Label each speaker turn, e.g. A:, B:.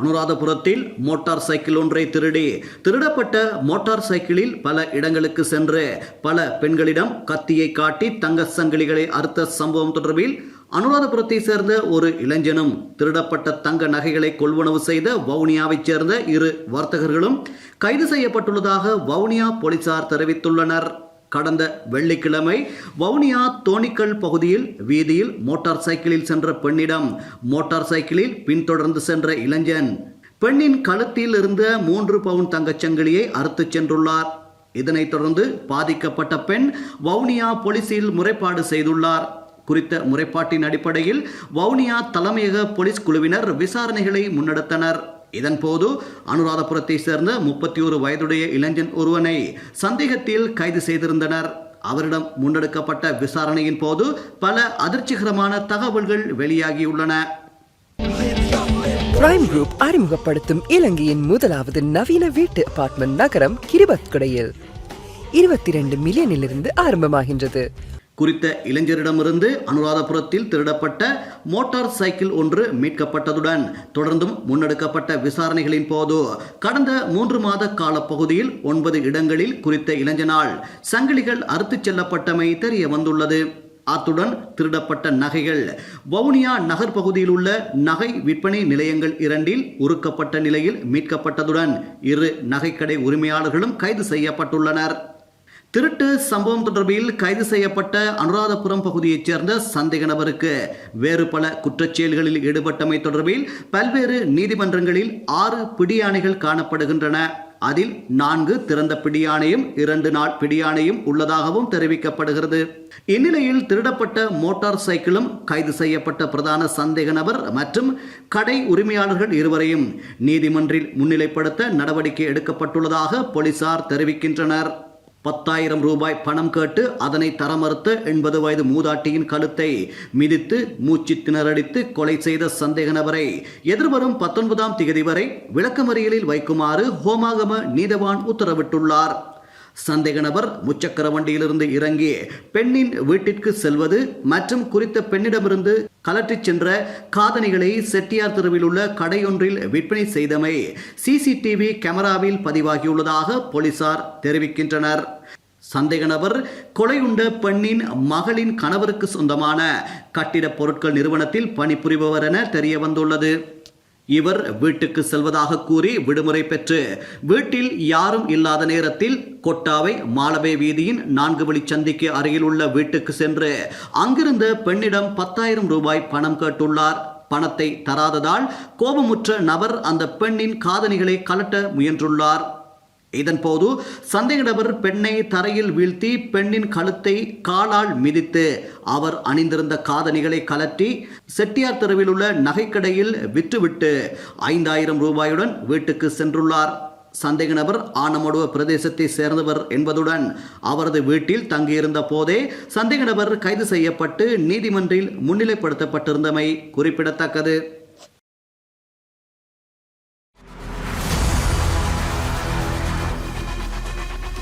A: அனுராதபுரத்தில் motor cycle ஒன்றை திருடி திருடப்பட்ட மோட்டார் சைக்கிளில் பல இடங்களுக்கு சென்று பல பெண்களிடம் கத்தியை காட்டி தங்க சங்கிலிகளை அறுத்த சம்பவம் தொடர்பில் அனுராதபுரத்தை சேர்ந்த ஒரு இளைஞனும் திருடப்பட்ட தங்க நகைகளை கொள்வனவு செய்த வவுனியாவைச் சேர்ந்த இரு வர்த்தகர்களும் கைது செய்யப்பட்டுள்ளதாக வவுனியா போலீசார் தெரிவித்துள்ளனர். கடந்த வெள்ளிக்கிழமை வவுனியா தோணிக்கல் பகுதியில் வீதியில் மோட்டார் சைக்கிளில் சென்ற பெண்ணிடம் மோட்டார் சைக்கிளில் பின்தொடர்ந்து சென்ற இளைஞன். பெண்ணின் கழுத்தில் இருந்த மூன்று பவுன் தங்கச்சங்கிலியை அறுத்துச் சென்றுள்ளார். இதனைத் தொடர்ந்து பாதிக்கப்பட்ட பெண் வவுனியா போலீசில் முறைப்பாடு செய்துள்ளார். குறித்த முறைப்பாட்டின் அடிப்படையில் வவுனியா தலைமையக போலீஸ் குழுவினர் விசாரணைகளை முன்னெடுத்தனர். இதன் போது அனுராதபுரத்தை சேர்ந்த முப்பத்தி ஒரு வயதுடைய இளைஞன் ஒருவனை சந்தேகத்தில் கைது செய்திருந்தனர். அவரிடம் முன்னெடுக்கப்பட்ட விசாரணையின் போது பல அதிர்ச்சிகரமான தகவல்கள் வெளியாகியுள்ளன.
B: பிரைம் குரூப் அறிமுகப்படுத்தும் இலங்கையின் முதலாவது நவீன வீட்டு அபார்ட்மெண்ட் நகரம் கிரிபத்குடையில். இருபத்தி ரெண்டு மில்லியனிலிருந்து ஆரம்பமாகின்றது.
A: குறித்த இளைஞரிடமிருந்து அனுராதபுரத்தில் திருடப்பட்ட மோட்டார் சைக்கிள் ஒன்று மீட்கப்பட்டதுடன் தொடர்ந்தும் முன்னெடுக்கப்பட்ட விசாரணைகளின் போது கடந்த மூன்று மாத காலப்பகுதியில் ஒன்பது இடங்களில் குறித்த இளைஞனால் சங்கிலிகள் அறுத்துச் செல்லப்பட்டமை தெரிய வந்துள்ளது. அத்துடன் திருடப்பட்ட நகைகள் வவுனியா நகர் பகுதியில் உள்ள நகை விற்பனை நிலையங்கள் இரண்டில் உருக்கப்பட்ட நிலையில் மீட்கப்பட்டதுடன் இரு நகைக்கடை உரிமையாளர்களும் கைது செய்யப்பட்டுள்ளனர். திருட்டு சம்பவம் தொடர்பில் கைது செய்யப்பட்ட அனுராதபுரம் பகுதியைச் சேர்ந்த சந்தேக நபருக்கு வேறு பல குற்றச்செயல்களில் ஈடுபட்டமை தொடர்பில் பல்வேறு நீதிமன்றங்களில் ஆறு பிடியாணைகள் காணப்படுகின்றன. அதில் நான்கு திறந்த பிடியாணையும் இரண்டு நாள் பிடியாணையும் உள்ளதாகவும் தெரிவிக்கப்படுகிறது. இந்நிலையில் திருடப்பட்ட மோட்டார் சைக்கிளும் கைது செய்யப்பட்ட பிரதான சந்தேக நபர் மற்றும் கடை உரிமையாளர்கள் இருவரையும் நீதிமன்றில் முன்னிலைப்படுத்த நடவடிக்கை எடுக்கப்பட்டுள்ளதாக போலீசார் தெரிவிக்கின்றனர். பத்தாயிரம் ரூபாய் பணம் கேட்டு அதனை தர மறுத்த எண்பது வயது மூதாட்டியின் கழுத்தை மிதித்து மூச்சு திணறடித்து கொலை செய்த சந்தேக நபரை எதிர்வரும் பத்தொன்பதாம் திகதி வரை விளக்கமறியலில் வைக்குமாறு ஹோமாகம நீதவான் உத்தரவிட்டுள்ளார். சந்தேக நபர் முச்சக்கர வண்டியிலிருந்து இறங்கி பெண்ணின் வீட்டிற்கு செல்வது மற்றும் குறித்த பெண்ணிடமிருந்து கலற்றிச் சென்ற காதணிகளை செட்டியார் தெருவில் உள்ள கடையொன்றில் விற்பனை செய்தமை சிசிடிவி கேமராவில் பதிவாகியுள்ளதாக போலீசார் தெரிவிக்கின்றனர். சந்தேக நபர் கொலையுண்ட பெண்ணின் மகளின் கணவருக்கு சொந்தமான கட்டிடப் பொருட்கள் நிறுவனத்தில் பணிபுரிபவர் என தெரிய வந்துள்ளது. இவர் வீட்டுக்கு செல்வதாக கூறி விடுமுறை பெற்று வீட்டில் யாரும் இல்லாத நேரத்தில் கொட்டாவை மாலவே வீதியின் நான்கு வழி சந்திக்கு அருகில் உள்ள வீட்டுக்கு சென்று அங்கிருந்த பெண்ணிடம் பத்தாயிரம் ரூபாய் பணம் கேட்டுள்ளார். பணத்தை தராததால் கோபமுற்ற நபர் அந்த பெண்ணின் காதணிகளை கலட்ட முயன்றுள்ளார். இதன்போது சந்தேக நபர் பெண்ணை தரையில் வீழ்த்தி பெண்ணின் கழுத்தை காலால் மிதித்து அவர் அணிந்திருந்த காதணிகளை கலற்றி செட்டியார் தெருவில் உள்ள நகைக்கடையில் விற்றுவிட்டு ஐந்தாயிரம் ரூபாயுடன் வீட்டுக்கு சென்றுள்ளார். சந்தேக நபர் ஆனமடுவ பிரதேசத்தை சேர்ந்தவர் என்பதுடன் அவரது வீட்டில் தங்கியிருந்த போதே சந்தேக நபர் கைது செய்யப்பட்டு நீதிமன்றில் முன்னிலைப்படுத்தப்பட்டிருந்தமை குறிப்பிடத்தக்கது.